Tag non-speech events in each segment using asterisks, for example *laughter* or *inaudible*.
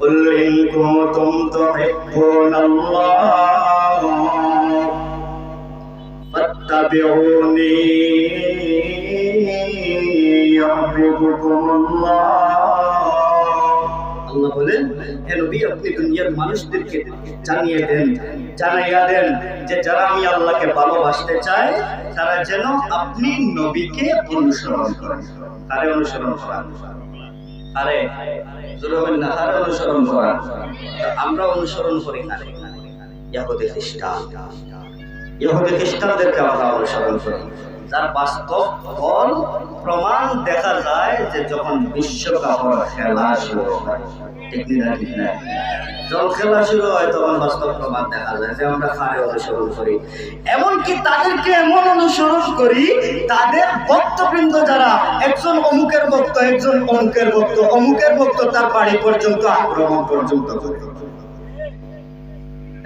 قل إن كنتم تحبون الله فاتبعوني يحببكم الله আল্লাহ বলেন হে নবী আপনি দুনিয়ার মানুষদেরকে জানিয়ে দেন জানাইয়া দেন যে যারা আমি আল্লাহকে ভালোবাসতে চায় তারা যেন আপনি নবীকে অনুসরণ করেন আরে অনুসরণ করেন আরে, জুলুমের না তারা অনুসরণ করা। আমরা অনুসরণ করি না ইয়াহুদি খ্রিস্টান। ইহুদি খ্রিস্টানদেরকে আমরা অনুসরণ করি। যার বাস্তব ফল প্রমাণ দেখা যায় যে যখন বিশ্বকাপের খেলা শুরু খেলা বাস্তব প্রমাণ দেখা যায় অনুসরণ করি। এমনকি তাদেরকে এমন অনুসরণ করি, তাদের যারা একজন অমুকের একজন অমুকের অমুকের তার পর্যন্ত আক্রমণ পর্যন্ত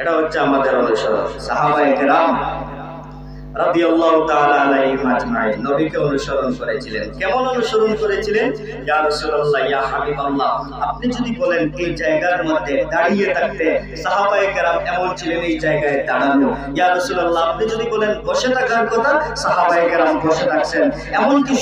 এটা হচ্ছে আমাদের অনুসরণ। সাহাবায়ে কেরাম আপনি যদি বলেন বসে থাকার কথা কেরাম বসে থাকছেন।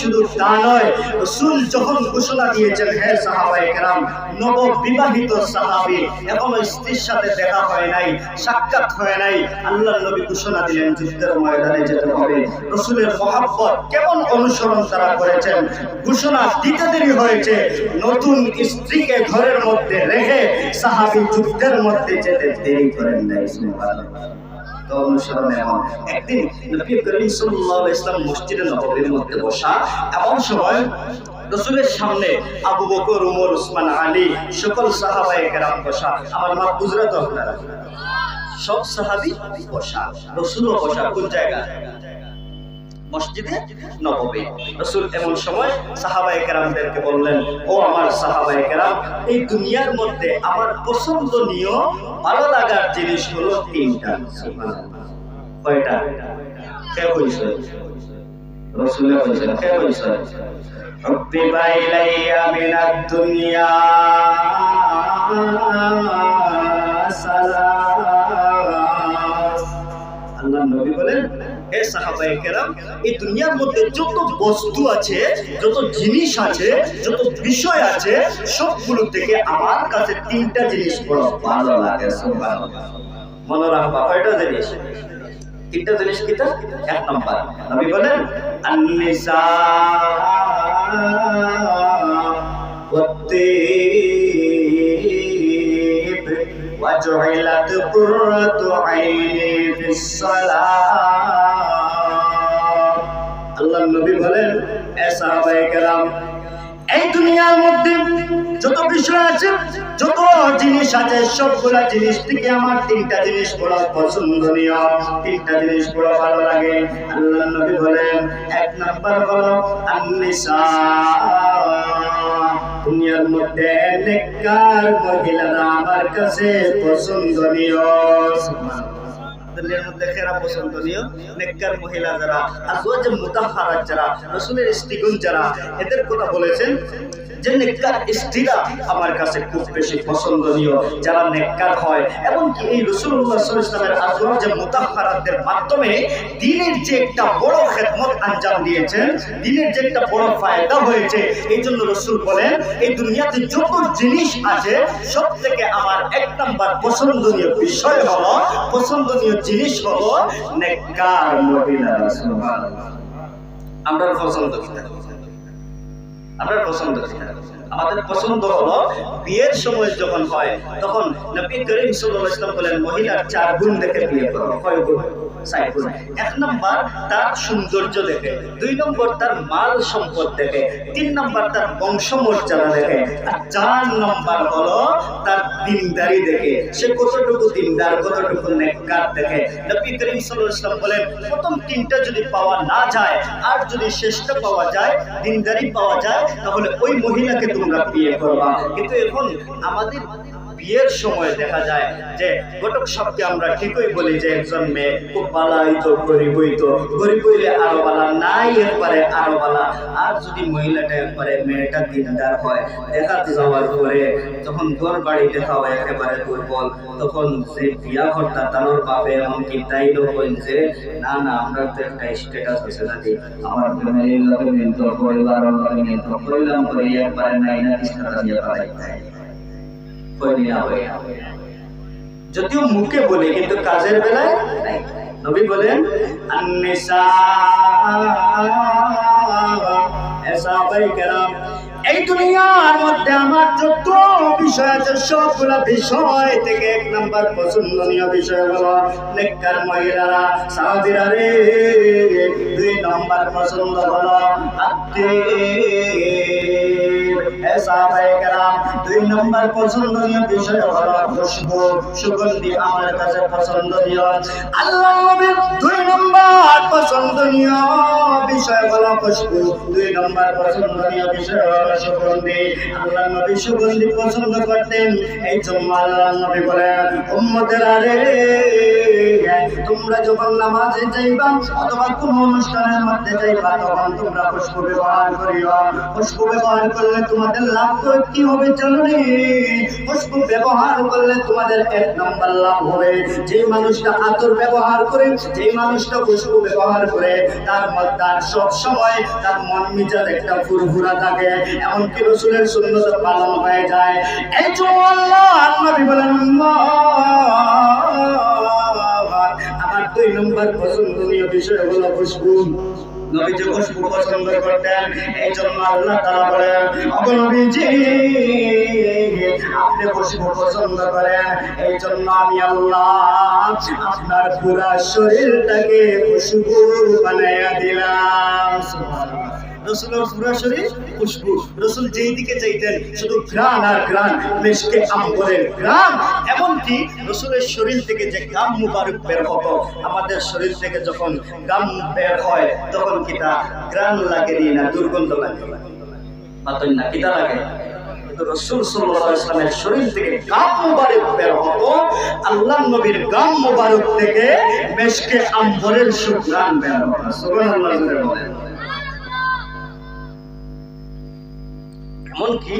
শুধু তা নয়, রাসূল যখন ঘোষণা দিয়েছেন, হে সাহাবায়ে কেরাম নব বিবাহিত সাহাবী, এখনও স্ত্রীর সাথে দেখা হয় নাই, সাক্ষাৎ হয় নাই। আল্লাহর নবী ঘোষণা দিলেন, যুদ্ধের ময়দানে যেতে হবে। রসুলের মহাব্বত কেমন অনুসরণ তারা করেছেন? ঘোষণা দিতে দেরি হয়েছে। নতুন স্ত্রীকে ঘরের মধ্যে রেখে সাহাবী যুদ্ধের মধ্যে যেতে দেরি করেন। তো এমন। সামনে আবু উসমান, আলী সকল আমার মা গুজরাট আপনারা। সব সাহাবি বসা বসা কোন জায়গা? মসজিদে? রসুল এমন সময় কেরামদেরকে বললেন, ও আমার কেরাম, এই দুনিয়ার মধ্যে আমার পছন্দনীয়, ভালো লাগার জিনিস হলো তিনটা। কয়টা? দুনিয়া আল্লাহ নবী বলেন, হে সাহাবায়ে কেরাম, এই দুনিয়ার মধ্যে যত বস্তু আছে, যত জিনিস আছে, যত বিষয় আছে, সবগুলো থেকে আমার কাছে তিনটা জিনিস বড় ভালো লাগে মনে রাখবা, কয়টা জিনিস? তিনটা জিনিস কিটা এক নম্বর, নবী বলেন, আন্নিসা ওয়াত্তি وجعلت قرة عيني في الصلاة আল্লাহ নবী বলেন এ সাহাবায়ে কেরাম এই দুনিয়ার মধ্যে যত বিষয় আছে যত জিনিস আছে সবগুলা জিনিস থেকে আমার তিনটা জিনিস বড় পছন্দনীয় তিনটা জিনিস বড় ভালো লাগে আল্লাহ নবী বলেন এক নাম্বার হলো আন্নিসা দুনিয়ার মধ্যে নেককার মহিলারা আমার কাছে পছন্দনীয়। মহিলা যারা যারা, রাসূলের স্ত্রীগণ যারা, এদের কথা বলেছেন যে নেককার স্ত্রীরা আমার কাছে খুব বেশি পছন্দনীয়, যারা নেককার হয়। এবং কি এই রাসূলুল্লাহ সাল্লাল্লাহু আলাইহি ওয়াসাল্লামের আজওয়াজ মাধ্যমে দ্বীনের যে একটা বড় খেদমত আঞ্জাম দিয়েছেন দ্বীনের যে একটা বড় ফায়দা হয়েছে, এই জন্য রাসূল বলেন, এই দুনিয়াতে যত জিনিস আছে সব থেকে আমার এক নাম্বার পছন্দনীয় বিষয় হলো, পছন্দনীয় জিনিস হলো নেককার মহিলা আমরা পছন্দ কি আমরা পছন্দ কি আমাদের পছন্দ হলো বিয়ের সময় যখন হয়, তখন নবী করিম সাল্লাল্লাহু বলেন, মহিলার চার গুণ দেখে বিয়ে করো। কয় গুণ? এক নম্বর, তার সৌন্দর্য দেখে। দুই নম্বর, তার মাল সম্পদ দেখে। তিন নম্বর, তার বংশমর্যাদা দেখে। আর চার নম্বর হলো তার দিনদারি দেখে। সে কতটুকু দিনদার, কতটুকু নেককার দেখে। নবী করিম সাল্লাল্লাহু বলেন, প্রথম তিনটা যদি পাওয়া না যায়, আর যদি শেষটা পাওয়া যায়, দিনদারি পাওয়া যায় তাহলে ওই মহিলাকে তোমরা বিয়ে করবা। কিন্তু এখন আমাদের বিয়ের সময় দেখা যায় যে ঘটক সবকে আমরা ঠিকই বলি যে একজন মেয়ে খুব বালাই তো গরিব হইতো গরিব হইলে আরও বালা, নাই এরপরে আরও বালা। আর যদি মহিলাটা একবারে মেয়েটা দিনদার হয় দেখাতে যাওয়ার পরে যখন ঘর বাড়ি দেখা হয় একেবারে দুর্বল, তখন যে বিয়া কর্তা তানোর বাপে এমনকি তাই লোকেন যে, না না, আমরা তো একটা স্ট্যাটাস হয়েছে না আমার ফ্যামিলির লোকে মিলতো, পরিবারের লোকে মিলতো। কইলাম করে একবারে নাই না স্ট্যাটাস দিয়ে হয়ে যদিও মুখে বলে, কিন্তু কাজের বেলায় নবী বলেন এই দুনিয়ার মধ্যে আমার যত বিষয় আছে সবগুলা বিষয় থেকে এক নাম্বার পছন্দনীয় বিষয় হলো নেককার মহিলারা সাহাবিরা রে দুই নাম্বার পছন্দ হলো আত্মীয় দুই নম্বর পছন্দনীয় বিষয় হলো খুশবু। সুগন্ধি দুই নম্বর পছন্দনীয় বিষয় হলো খুশবু। দুই নম্বর পছন্দনীয় বিষয় হলো সুগন্ধি। আল্লাহ নবী সুগন্ধি পছন্দ করতেন, এই জন্য আল্লাহ নবী বলেন, উম্মতের তোমরা যখন নামাজে যাইবা অথবা কোন অনুষ্ঠানের মধ্যে যাইবা, তখন তোমরা খুশবু ব্যবহার করিও। খুশবু ব্যবহার করলে তোমাদের লাভ কি হবে জানো? খুশবু ব্যবহার করলে তোমাদের এক নম্বর লাভ হবে। যে মানুষটা আতর ব্যবহার করে যে মানুষটা খুশবু ব্যবহার করে, তার তার সব সময় তার মন মিজাজ একটা ফুরফুরা থাকে। এমনকি রসুলের সুন্নত পালন হয়ে যায়। এই জন্য আল্লাহ নবী বলেন দুই নম্বর পছন্দনীয় বিষয় হলো খুশবু নবীজি খুশবু পছন্দ করতেন এই জন্য আল্লাহ তারা বলেন "ওগো নবীজি, আপনি খুশবু পছন্দ করেন। এই জন্য আমি আল্লাহ আপনার পুরা শরীরটাকে খুশবু বানাইয়া দিলাম। রসুলের পুরা খুশবু। রসুল যেই দিকে চাইতেন, শুধু ঘ্রাণ আর ঘ্রাণ, মেশকে আম্বরের ঘ্রাণ। এমনকি রসুলের শরীর থেকে যে গাম মুবারক বের হতো, আমাদের শরীর থেকে যখন গাম বের হয়, তখন কিটা ঘ্রাণ লাগে না দুর্গন্ধ লাগে? পাতন না কিটা লাগে? শরীর থেকে গাম মুবারক বের হতো আল্লাহ নবীর গাম মুবারক থেকে মেশকে আম্বরের সুঘ্রাণ বের হতো। এমনকি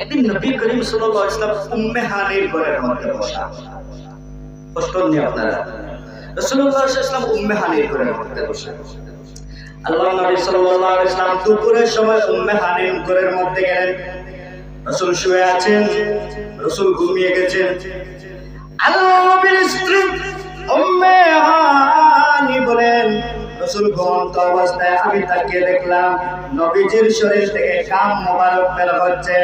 একদিন নবী করিম সাল্লাল্লাহু আলাইহি ওয়াসাল্লাম উম্মে হানির ঘরের মধ্যে বসা। কষ্ট আপনারা? রাসূলুল্লাহ সাল্লাল্লাহু আলাইহি ওয়াসাল্লাম উম্মে ঘরের মধ্যে আল্লাহ নবী সাল্লাল্লাহু আলাইহি ওয়াসাল্লাম দুপুরের সময় উম্মে ঘরের মধ্যে গেলেন। রাসূল শুয়ে আছেন, রাসূল ঘুমিয়ে গেছেন। আল্লাহ নবীর স্ত্রী উম্মে হানি বলেন রসুল ঘুমন্ত অবস্থায় আমি তাকিয়ে দেখলাম, নবীজির শরীর থেকে কাম মোবারক বের হচ্ছে।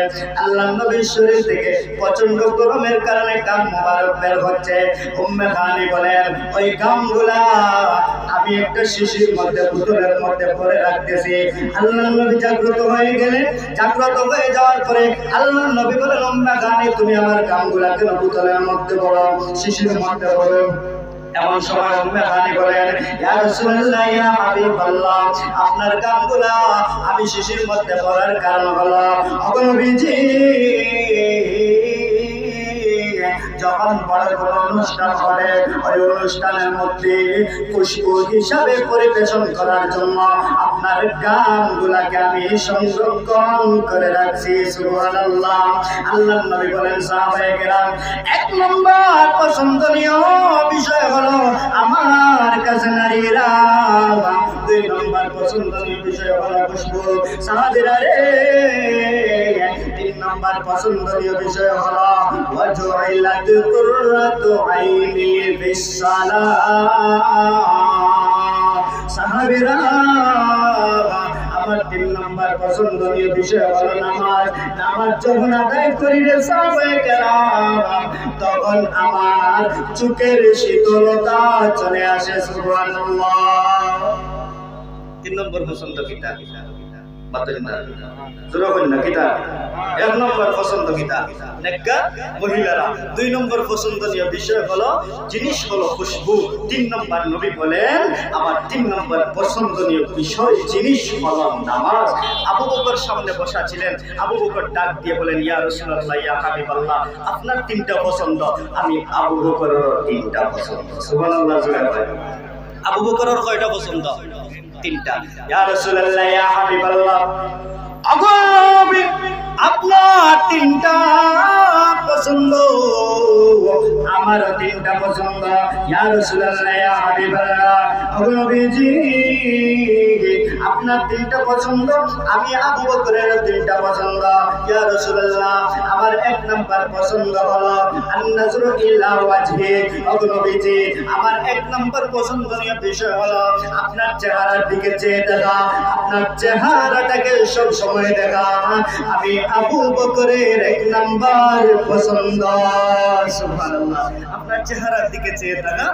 আল্লাহ নবীর শরীর থেকে প্রচণ্ড গরমের কারণে কাম মোবারক বের হচ্ছে। উম্মে খানি বলেন, ওই কামগুলা আমি একটা শিশির মধ্যে বোতলের মধ্যে ভরে রাখতেছি। আল্লাহ নবী জাগ্রত হয়ে গেলেন। জাগ্রত হয়ে যাওয়ার পরে আল্লাহ নবী বলেন, উম্মে খানি তুমি আমার কামগুলা কেন বোতলের মধ্যে বড় শিশির মধ্যে বড় এমন সময় উম্মে হানি বলেন, ইয়া রাসূলুল্লাহ, ইয়া হাবিবাল্লাহ, আপনার আমি শিশির মধ্যে পড়ার কারণ হলো ওগো নবীজি যখন বড় বড় অনুষ্ঠান করে ওই অনুষ্ঠানের মধ্যে হিসাবে পরিবেশন করার জন্য আপনার গানগুলাকে আমি সংরক্ষণ করে রাখছি, সুবহানাল্লাহ। আল্লাহ নবী বলেন, সাহাবায়ে কেরাম, এক নম্বর পছন্দনীয় বিষয় হলো আমার কাছে নারীরা, দুই নম্বর পছন্দনীয় বিষয় হলো খুশবু। সাহাবীরা রে নম্বর পছন্দনীয় বিষয় হলো, ওয়াজুইলাত কুররাতু আইনি আমার তিন নম্বর পছন্দনীয় বিষয় হলো নামাজ। নামাজ যখন আদায় করি রে তখন আমার চোখের শীতলতা চলে আসে, সুবহানাল্লাহ। তিন নম্বর পছন্দ কিটা পছন্দনীয় বিষয় জিনিস তিন নম্বর নবী বলেন তিন নম্বর পছন্দনীয় বিষয় জিনিস নামাজ। আবু বকর সামনে বসা ছিলেন আবু বকর ডাক দিয়ে বলেন, ইয়া রাসূলুল্লাহ, ইয়া হাবিবাল্লাহ, আপনার তিনটা পছন্দ, আমি আবু বকরের তিনটা পছন্দ। আবু বকরের কয়টা পছন্দ? তিনটা। ইয়া রাসূলুল্লাহ ইয়া হাবিবাল্লাহ। আপনার তিনটা পছন্দ। আমার তিনটা পছন্দ। ইয়া রাসূলুল্লাহ ইয়া হাবিবাল্লাহ। আগো নবীজি আপনার দিনটা পছন্দ? আমি আবু বকরের দিনটা পছন্দ। ইয়া রাসূলুল্লাহ, আমার এক নাম্বার পছন্দ হলো আন-নাজরু ইলা ওয়াজহি। নবীজি, আমার এক নাম্বার পছন্দনীয় বিষয় হলো আপনার চেহারার দিকে চেয়ে দেখা, আপনার চেহারাটাকে সব সময় দেখা। আমি আবু বকরের এক নাম্বার পছন্দ। সুবহানাল্লাহ। আপনার চেহারার দিকে চেয়ে থাকা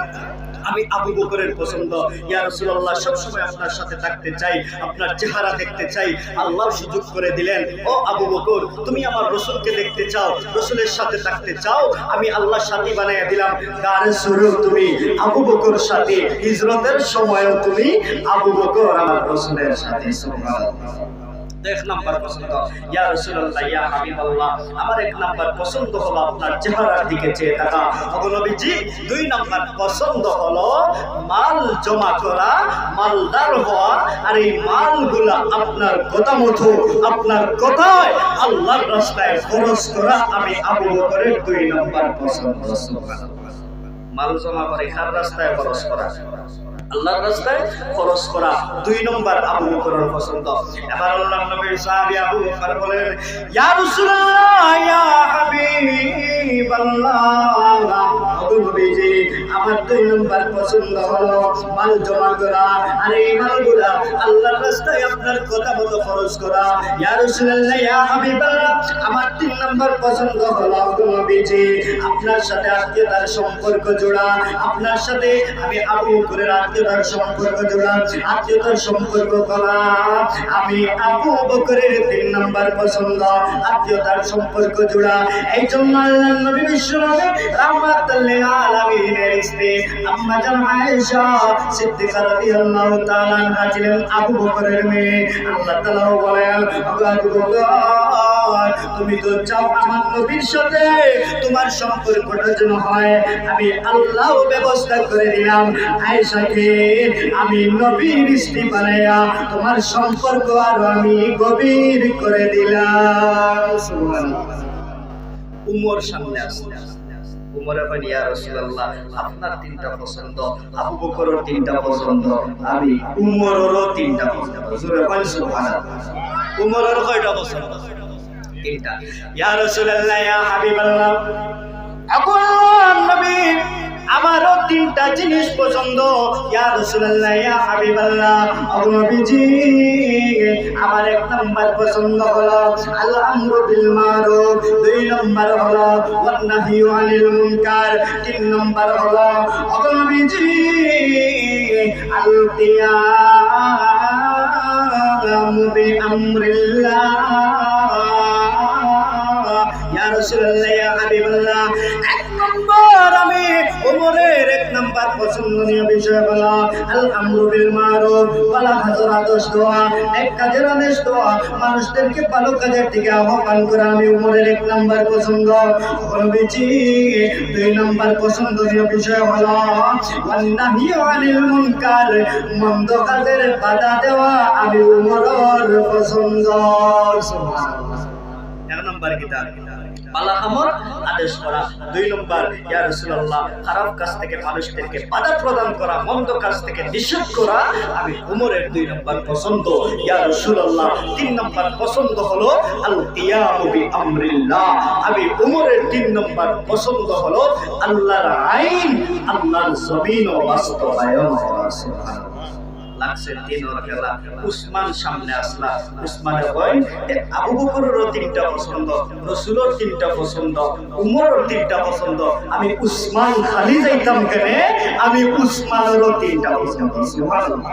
আমি আবু বকরের পছন্দ। ইয়া রাসূলুল্লাহ সব সময় আপনার সাথে থাকতে চাই, আপনার চেহারা দেখতে চাই। আল্লাহ সুযোগ করে দিলেন, ও আবু বকর, তুমি আমার রসুলকে দেখতে চাও, রসুলের সাথে থাকতে চাও, আমি আল্লাহর সাথী বানাইয়া দিলাম। গার শুরু তুমি? আবু বকর সাথে, হিজরতের সময়ও তুমি, আবু বকর আমার রসুলের সাথে। সুবহানাল্লাহ। এক নাম্বার পছন্দ। ইয়া রাসূলুল্লাহ, ইয়া হাবিবাল্লাহ, আমার এক নাম্বার পছন্দ হলো আপনার চেহারার দিকে চেয়ে থাকা। ওগো নবীজি, দুই নাম্বার পছন্দ হলো মাল জমা করা, মালদার হওয়া, আর এই মালগুলা আপনার কথা মতো, আপনার কথায় আল্লাহর রাস্তায় খরচ করা আমি আবু বকরের দুই নাম্বার পছন্দ। মাল জমা কার রাস্তায় খরচ করা? আল্লাহর রাস্তায় খরচ করা দুই নম্বর আবু বকরের পছন্দ। এবার আল্লাহর নবীর সাহাবী আবু বকর বলেন, ইয়া রাসূলুল্লাহ, ইয়া হাবিবাল্লাহ করা। করা সাথে আত্মীয়তার সম্পর্ক জোড়া। আপনার সাথে আমি আবু বকরের আত্মীয়তার সম্পর্ক জোড়া। আত্মীয়তার সম্পর্ক করা। আমি আবু বকরের তিন নম্বর পছন্দ। আত্মীয়তার সম্পর্ক জোড়া। এই জন্য আল্লাহ নবী বিশ্বনবী রাহমাতুল আল্লাহ তুমি তো চাও আমার নবীর সাথে তোমার সম্পর্কটা যেন হয়। আমি আল্লাহ ব্যবস্থা করে দিলাম। আয়েশাকে আমি নবীর স্ত্রী বানাইয়া তোমার সম্পর্ক আরও আমি গভীর করে দিলাম। উমর সামনে আসলে আপনার তিনটা পছন্দ, আবু বকরের তিনটা পছন্দ, আমি উমরেরও তিনটা পছন্দ। উমরের কয়টা পছন্দ? তিনটা। ইয়া রাসূলুল্লাহ আমারও তিনটা জিনিস পছন্দ। ইয়া রাসূলুল্লাহ হাবিবাল্লাহ। আবু নবীজি আমার এক নাম্বার পছন্দ হলো আল আমরু বিল মারুফ দুই নাম্বার হলো ওয়ান নাহয়ু আনিল মুনকার, তিন নাম্বার হলো আবু নবীজি আল কিয়ামু বিআমরিল্লাহ। ইয়া রাসূলুল্লাহ, ইয়া হাবিবাল্লাহ, এক নম্বর আমি ওমরের এক নাম্বার পছন্দনীয় বিষয় হলো আল আমরু বিল মারুফ ওয়ালা হাজার আদেশ দেওয়া এক কাজের আদেশ দেওয়া মানুষদেরকে ভালো কাজের দিকে আহ্বান করা আমি ওমরের এক নাম্বার পছন্দ। নবীজি দুই নাম্বার পছন্দনীয় বিষয় হলো ওয়ান নাহিয়ু আনিল মুনকার, মন্দ কাজের বাধা দেওয়া আমি ওমরের পছন্দ। সুবহানাল্লাহ। এক নম্বর কিতাব। পালা আমর আদেশ করা। দুই নম্বর, ইয়া রাসূলুল্লাহ, খারাপ কাজ থেকে মানুষদেরকে বাধা প্রদান করা, মন্দ কাজ থেকে নিষেধ করা, আমি উমরের দুই নম্বর পছন্দ। ইয়া রাসূলুল্লাহ, তিন নম্বর পছন্দ হলো আল কিয়ামু বি আমরিল্লাহ আমি উমরের তিন নম্বর পছন্দ হলো আল্লাহর আইন, আল্লাহর জমিন ও বাস্তবায়ন করা লাগছে উসমান সামনে আসলা। উসমানের কয় আবু বকরেরও তিনটা পছন্দ, রসুলের তিনটা পছন্দ, উমরের তিনটা পছন্দ। আমি উসমান খালি যাইতাম কেন, আমি উসমানেরও তিনটা পছন্দ। সুবহানাল্লাহ।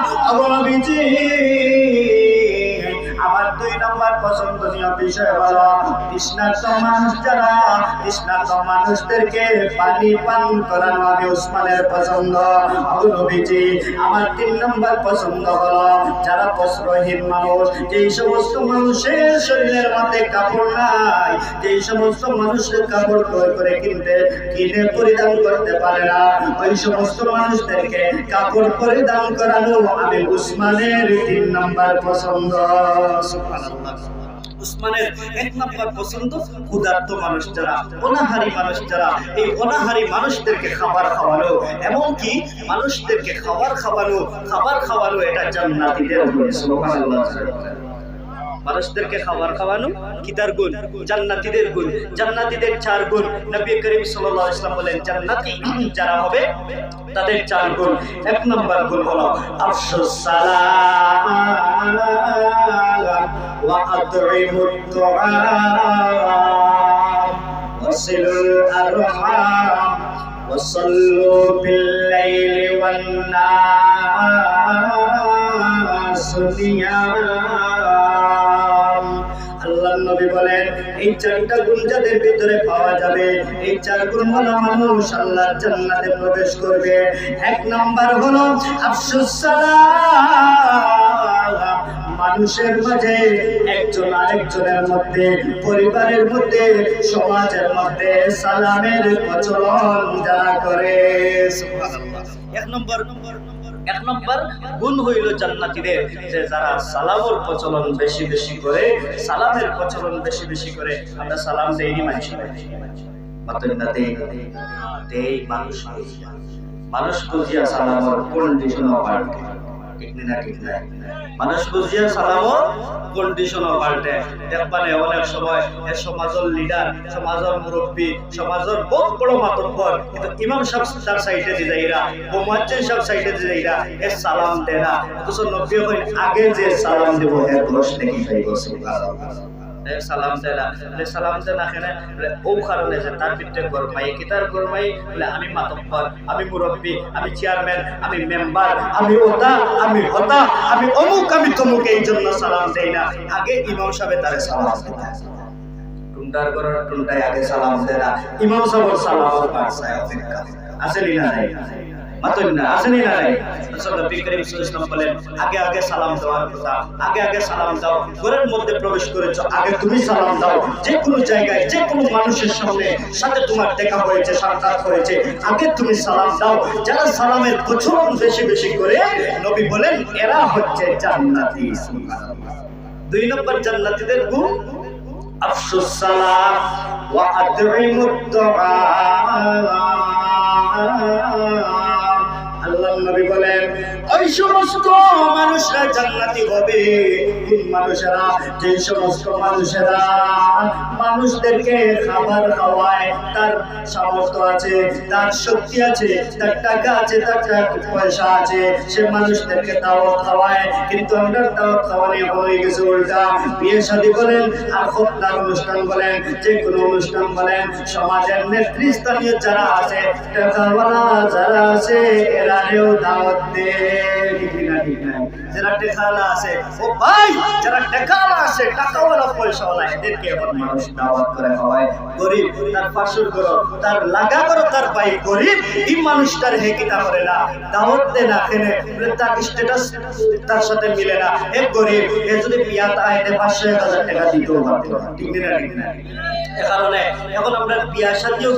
আমার দুই নম্বর পছন্দনীয় বিষয় হলো তৃষ্ণার্ত মানুষ যারা তৃষ্ণার্ত মানুষদেরকে পানি পান করানো আমি উসমানের পছন্দ আবু আমার তিন নম্বর পছন্দ হলো, যারা বস্ত্রহীন মানুষ, যেই সমস্ত মানুষের শরীরের মধ্যে কাপড় নাই, যেই সমস্ত মানুষের কাপড় ক্রয় করে কিনতে, কিনে পরিধান করতে পারে না, ওই সমস্ত মানুষদেরকে কাপড় পরিধান করানো আমি উসমানের তিন নম্বর পছন্দ উসমানের এক নম্বর পছন্দ ক্ষুধার্ত মানুষ যারা, অনাহারি মানুষ যারা, এই অনাহারি মানুষদেরকে খাবার খাওয়ানো, এমনকি মানুষদেরকে খাবার খাওয়ানো খাবার খাওয়ানো এটা জান্নাতীদের সুবহানাল্লাহ। মানুষদেরকে খাবার খাওয়ানো কি তার গুণ জান্নাতীদের গুণ জান্নাতীদের চার গুণ নবী করিম সাল্লাল্লাহু আলাইহি ওয়াসাল্লাম বলেন জান্নাতি *clears throat* যারা হবে তাদের চার গুণ এক নম্বর গুণ হলো আফসুস সালাম ওয়া আতইমুত তুআম ওয়াসিলুল আরহাম وصلوا بالليل والناس نيام আল্লাহ নবী বলেন, এই চারটা গুণ যাদের ভিতরে পাওয়া যাবে, এই চার গুণ মানুষ জান্নাতে প্রবেশ করবে এক নাম্বার আফসুস মানুষের মাঝে একজন আরেকজনের মধ্যে, পরিবারের মধ্যে, সমাজের মধ্যে সালামের প্রচলন যারা করে। এক নম্বর এক নম্বর, গুণ হইল জান্নাতিদের যে যারা সালামের প্রচলন বেশি বেশি করে, সালামের প্রচলন বেশি বেশি করে, আমরা সালাম দেইনি মানুষ মাত্র না দেই দেই মানুষ বুঝিয়া। কোন সালামর কন্ডিশন পাল্টে না মানুষ বুঝিয়া সালামও বহুত বড় মাতব্বর। কিন্তু ইমাম সাহেব তার সাইডে দি যাইরা বোমাজ্জেন সাহেব সাইডে সালাম দেনা। অথচ আগে যে সালাম দেব এর দোষ এ সালাম বলে সালাম কেন? বলে ও কারণে যে তার পিঠে গরমাই গরমাই? বলে, আমি মাতব্বর, আমি মুরব্বী, আমি চেয়ারম্যান, আমি মেম্বার, আমি ওতা, আমি হতা, আমি অমুক, আমি তমুক, এই জন্য সালাম দেই না। আগে ইমাম সাহেব তারে সালাম দিতে টুন্ডায় আগে সালাম ইমাম সাহেব সালাম না নাই আসেনি নাই। রাসূল নবী করিম বলেন, আগে আগে সালাম কথা, আগে আগে সালাম দাও। ঘরের মধ্যে প্রবেশ করেছ, আগে তুমি সালাম দাও। যে কোনো জায়গায়, যে কোনো মানুষের সামনে সাথে তোমার দেখা হয়েছে, সাক্ষাৎ হয়েছে, আগে তুমি সালাম দাও। যারা সালামের প্রচলন বেশি বেশি করে, নবী বলেন, এরা হচ্ছে জান্নাতি। দুই নম্বর জান্নাতীদের গুণ, আফসুস সালাম ওয়া আতইমুত আল্লাহ নবী বলেন, ওই সমস্ত মানুষরা জান্নাতি হবে। যে সমস্ত মানুষদেরকে খাবার খাওয়ায়, তার সামর্থ্য আছে, তার শক্তি আছে, তার টাকা আছে, তার পয়সা আছে, সে মানুষদেরকে খাওয়ায়। কিন্তু আমরা খাওয়ানি হয়ে গেছে উল্টা। বিয়ে শাদী বলেন, আর অনুষ্ঠান বলেন, যে কোনো অনুষ্ঠান বলেন, সমাজের নেতৃস্থানীয় যারা আছে, টাকাওয়ালা যারা আছে এরাও দাওয়াত দেয় ঠিক না ঠিক না যারা টেকালা আছে, ও ভাই, যারা টেকালা আছে, টাকাওয়ালা এদেরকে এখন মানুষ দাওয়াত করে গরিব, তার করো তার লাগা করো তার পাই গরিব, এই মানুষটার করে না, দাওয়াত না, খেলে তার স্ট্যাটাস তার সাথে মিলে না। গরিব এ যদি পিয়াত আইতে হাজার টাকা ঠিক না ঠিক না? এ কারণে এখন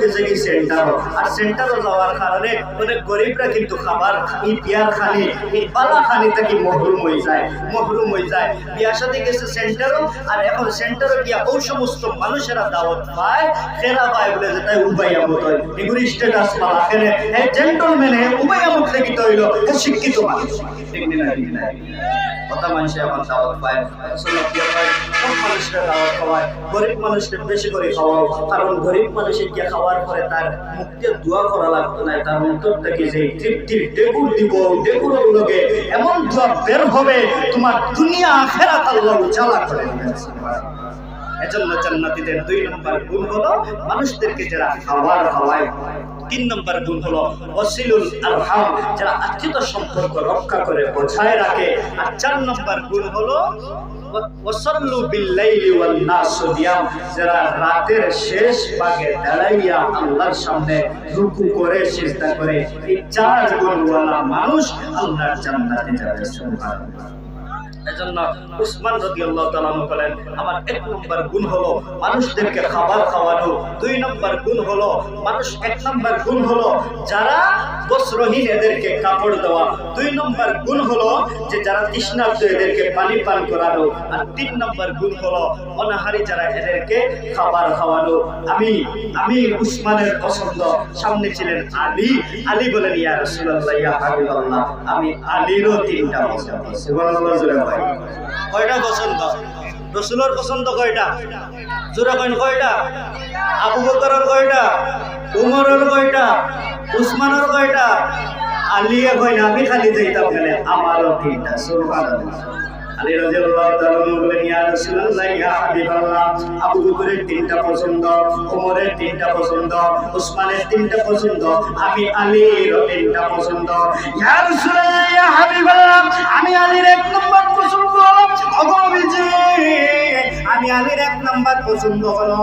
গেছে কি সেন্টারও আর সেন্টারও যাওয়ার কারণে অনেক গরিবরা কিন্তু খাবার এই বিয়ার খালি, এই পালা খানি থেকে মহরুম হয়ে যায়, মহরুম হয়ে যায়। বিয়া সাথে গেছে সেন্টারও, আর এখন সেন্টারও গিয়া ওই সমস্ত মানুষেরা দাওয়াত পায়, ফেরা পায় বলে যে তাই উবাইয়া মত হয়। এগুলি স্ট্যাটাস পালা ফেলে এই জেন্টলম্যানে উবাইয়া মুখ লিখিত হইল শিক্ষিত মানুষ। না এখন দাওয়াত পায় মানুষরা দাওয়াত গরিব মানুষকে বেশি করে কারণ গরিব মানুষের গিয়ে খাওয়ার পরে তার মুখে দোয়া করা লাগতো না, তার থেকে যে তৃপ্তির ডেকুর দিব ডেকুর লোকে এমন দোয়া বের হবে, তোমার দুনিয়া আখেরাত আল্লাহ উজালা করে এজন্য দুই নম্বর গুণ হলো, মানুষদেরকে যারা খাবার খাওয়ায় তিন নম্বর গুণ হলো ওসিলুল আরহাম, যারা আত্মীয়তা সম্পর্ক রক্ষা করে বজায় রাখে। আর চার নম্বর গুণ হলো যারা রাতের শেষ ভাগে করে করে। চার মানুষ আল্লাহর জান্নাতে যাবে এজন্য উসমান রাদিয়াল্লাহু তাআলা বলেন, আমার এক নম্বর গুণ হলো মানুষদেরকে খাবার খাওয়ানো, দুই নম্বর গুণ হলো মানুষ এক নম্বর গুণ হলো যারা বস্ত্রহীন এদেরকে কাপড় দেওয়া, দুই নম্বর গুণ হলো যে যারা তৃষ্ণার্ত এদেরকে পানি পান করানো, আর তিন নম্বর গুণ হলো অনাহারি যারা এদেরকে খাবার খাওয়ানো। আমি আমি উসমানের পছন্দ। সামনে ছিলেন আলী। আলী বলেন, ইয়া রাসূলুল্লাহ, ইয়া হাবিবাল্লাহ, আমি আলীরও তিনটা পছন্দ। সুবহানাল্লাহ কয়টা পছন্দ রসুলের পছন্দ কয়টা? জোরা কইন কয়টা? আবু বকরের কয়টা? উমরের কয়টা? উসমানের কয়টা? আলিয়া কইন আমি খালি যাইতাম গেলে আমারও তিনটা সুবহানাল্লাহ আলী রাদিয়াল্লাহু তাআলা ইয়া রাসূলুল্লাহ, ইয়া হাবিবাল্লাহ, আবু বকরের তিনটা পছন্দ, ওমরের তিনটা পছন্দ উসমানের তিনটা পছন্দ, আমি আলীর তিনটা পছন্দ। ইয়া রাসূলুল্লাহ, ইয়া হাবিবাল্লাহ, আমি আলীর এক নম্বর পছন্দ। অগবিজি আমি আলীর এক নাম্বার পছন্দ হলো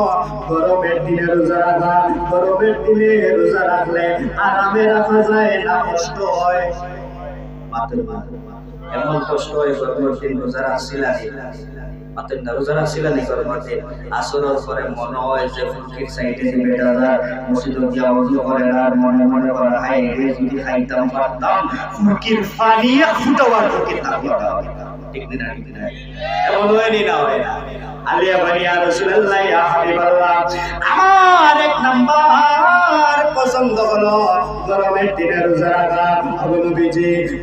গরমের দিনে রোজা রাখা। গরমের দিনে রোজা রাখলে আরামে রাখা যায় না, কষ্ট হয়। মাতের মা এমন কষ্ট হয় গরমের দিন রোজা আসিলা অতএব না আসিলা রাখছিলাম গরমের দিন? আসরের পরে মনে হয় যে ফুলকির সাইডে যে মসজিদ গিয়া অজু করে না মনে মনে করে হাই রে, যদি খাইতাম, পারতাম, ফুলকির পানি ফুটাবার ফুলকির না ঠিক না এমন হয়নি না, হয় না? আলিয়া বানিয়া রাসূলুল্লাহ, ইয়া হাবিবাল্লাহ। আমার এক নাম্বার পছন্দ হলো গরমের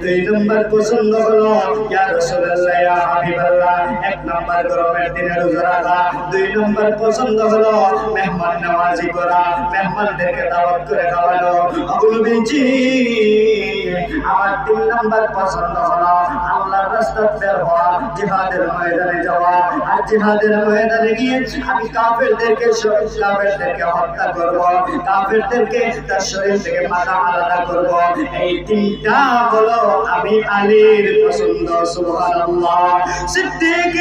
দুই নাম্বার পছন্দ হলো, ইয়া রাসূলুল্লাহ, ইয়া হাবিবাল্লাহ। এক নাম্বার গরমের দিনে রোজা রাখা। দুই নাম্বার পছন্দ হলো মেহমান নওয়াজি করা মেহমানদেরকে দাওয়াত করে খাওয়ানো। আবু নবীজি, আমার তিন নাম্বার পছন্দ হলো আমি শরীর থেকে মাথা আলাদা তিনটা হলো আমি আলীর পছন্দ, সুবহানাল্লাহ। সিদ্দিক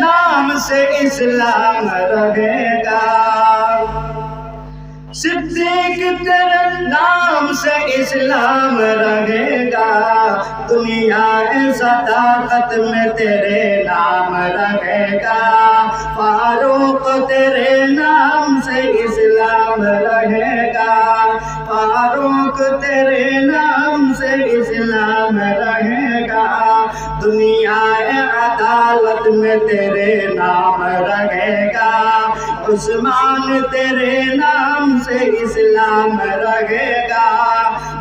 নাম সে ইসলাম صدیق تیرے نام سے اسلام رہے گا۔ دنیا صداقت میں تیرے نام رہے گا۔ فاروق تیرے نام سے اسلام رہے گا۔ فاروق تیرے نام سے اسلام رہے گا۔ دنیا عدالت میں تیرے نام رہے گا۔ عثمان تیرے نام سے اسلام رہے گا۔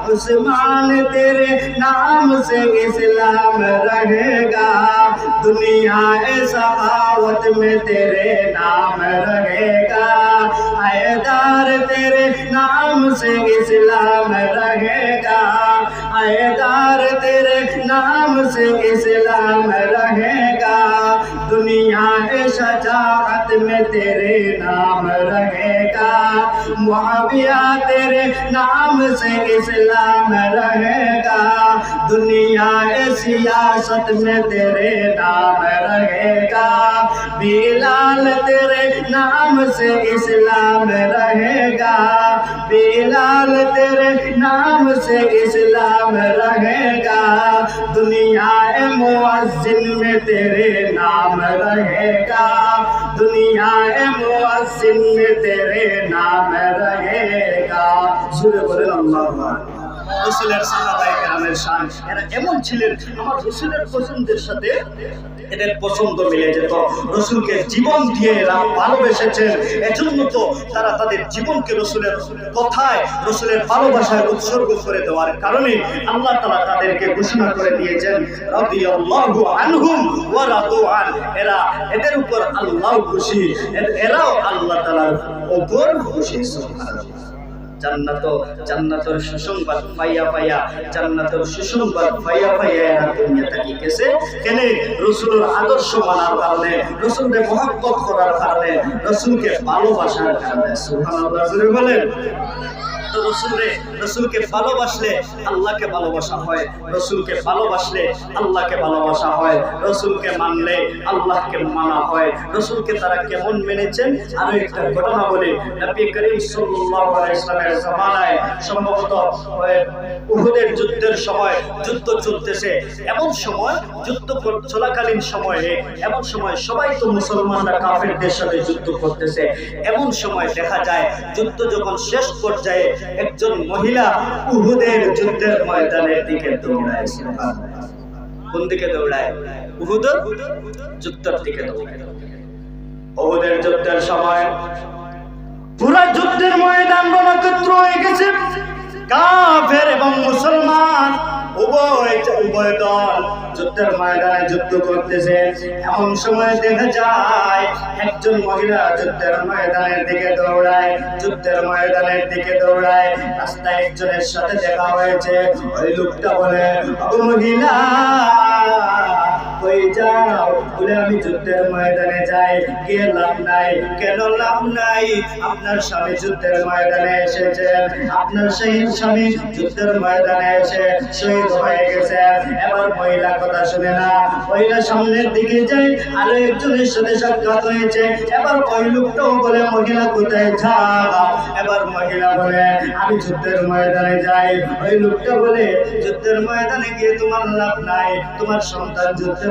عثمان تیرے نام سے اسلام رہے گا۔ دنیا سخاوت میں تیرے نام رہے گا۔ عیدار دار تیرے نام سے اسلام رہے گا۔ عیدار دار تیرے نام سے اسلام رہے گا۔ دنیا شجاعت میں تیرے نام رہے گا معاویہ تیرے نام سے اسلام رہے گا دنیا سیاست میں تیرے نام رہے گا بلال تیرے نام سے اسلام رہے گا بلال تیرے نام سے اسلام رہے گا دنیا معزن میں تیرے نام رہے گا دنیا میں تیرے نام رہے گا۔ سورہ اللہ সাহাবায়ে কেরামের শান। এরা এমন ছিলেন, আমার পছন্দের সাথে এদের পছন্দ মিলে যেত। রসুলকে জীবন দিয়ে এরা ভালোবেসেছেন। এজন্য তো তারা তাদের জীবনকে রসুলের কথায়, রসুলের ভালোবাসায় উৎসর্গ করে দেওয়ার কারণে আল্লাহ তালা তাদেরকে ঘোষণা করে দিয়েছেন, রাদিয়াল্লাহু আনহুম ওয়া রাদু আন। এরা এদের উপর আল্লাহ খুশি। এরাও আল্লাহ তাআলার উপর খুশি জান্নাত, জান্নাতের সুসংবাদ পাইয়া পাইয়া, জান্নাতের সুসংবাদ পাইয়া পাইয়া এরা দুনিয়া থাকি গেছে। কেন? রসুলের আদর্শ মানার কারণে, রসুলকে মহব্বত করার কারণে, রসুলকে ভালোবাসার কারণে। সুবহানাল্লাহ বলেন। রসুলকে ভালোবাসলে আল্লাহকে ভালোবাসা হয়, রসুলকে ভালোবাসলে আল্লাহকে ভালোবাসা হয়, রসুলকে মানলে আল্লাহকে মানা হয়, রসুলকে তারা কেমন মেনেছেন? আরও একটা ঘটনা বলি, নবী করিম সাল্লাল্লাহু আলাইহি জামানায় সম্ভবত উহুদের যুদ্ধের সময়, যুদ্ধ চলতেছে। এমন সময়, যুদ্ধ চলাকালীন সময়ে, এমন সময় সবাই তো মুসলমানরা কাফেরদের সাথে যুদ্ধ করতেছে। এমন সময় দেখা যায়, যুদ্ধ যখন শেষ পর্যায়ে একজন মহিলা উহুদের যুদ্ধের ময়দানের দিকে দৌড়ায় কোন দিকে দৌড়ায়? উহুদ যুদ্ধের দিকে দৌড়ায়। উহুদের যুদ্ধের সময় পুরা যুদ্ধের ময়দান রণক্ষেত্র হয়ে গেছে। কাফের এবং মুসলমান উভয় উভয় দল যুদ্ধের ময়দানে যুদ্ধ করতেছে। এমন সময় দেখা যায়, একজন মহিলা যুদ্ধের ময়দানের দিকে দৌড়ায়, যুদ্ধের ময়দানের দিকে দৌড়ায়। রাস্তায় একজনের সাথে দেখা হয়েছে। ওই লোকটা বলে "ও মহিলা কই যাও। বলে আমি যুদ্ধের ময়দানে যাই কে লাভ নাই। কেন লাভ নাই? আপনার স্বামী যুদ্ধের ময়দানে এসেছে। আপনার সেই স্বামী যুদ্ধের ময়দানে এসে শহীদ হয়ে গেছে। এবার মহিলা কথা শুনে না। মহিলা সামনের দিকে যাই আরও একজনের সাথে সাক্ষাৎ হয়েছে। এবার ওই লোকটাও বলে, মহিলা কোথায়? যাও। এবার মহিলা বলে, আমি যুদ্ধের ময়দানে যাই। ওই লোকটা বলে, যুদ্ধের ময়দানে গিয়ে তোমার লাভ নাই। তোমার সন্তান যুদ্ধের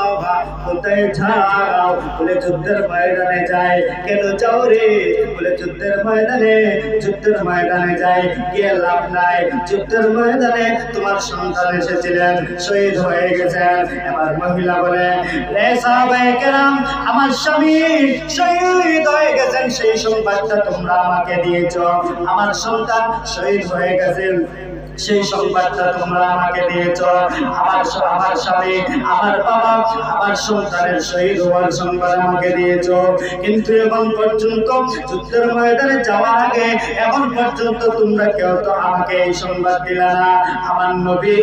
কোথায় যাও বলে যুদ্ধের ময়দানে যাই কেন যাও রে? বলে যুদ্ধের ময়দানে যুদ্ধের ময়দানে যাই গিয়ে লাভ নাই। যুদ্ধের ময়দানে তোমার সন্তান এসেছিলেন, শহীদ হয়ে গেছেন। এবার মহিলা বলে রে সাহাবায়ে কেরাম, আমার স্বামী শহীদ হয়ে গেছেন। সেই সংবাদটা তোমরা আমাকে দিয়েছ। আমার সন্তান শহীদ হয়ে গেছেন। সেই সংবাদটা তোমরা আমাকে দিয়েছ। আমার আমার স্বামী, আমার বাবা, আমার সন্তানের শহীদ হওয়ার সংবাদ আমাকে দিয়েছ। কিন্তু এখন পর্যন্ত যুদ্ধের ময়দানে যাওয়ার আগে এখন পর্যন্ত তোমরা কেউ তো আমাকে এই সংবাদ দিলে না। আমার নবী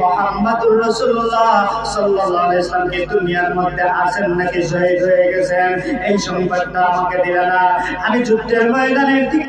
মোহাম্মদুর ওয়াসাল্লাম কি দুনিয়ার মধ্যে আছেন নাকি শহীদ হয়ে গেছেন? এই সংবাদটা আমাকে দিলে না। আমি যুদ্ধের ময়দানের দিকে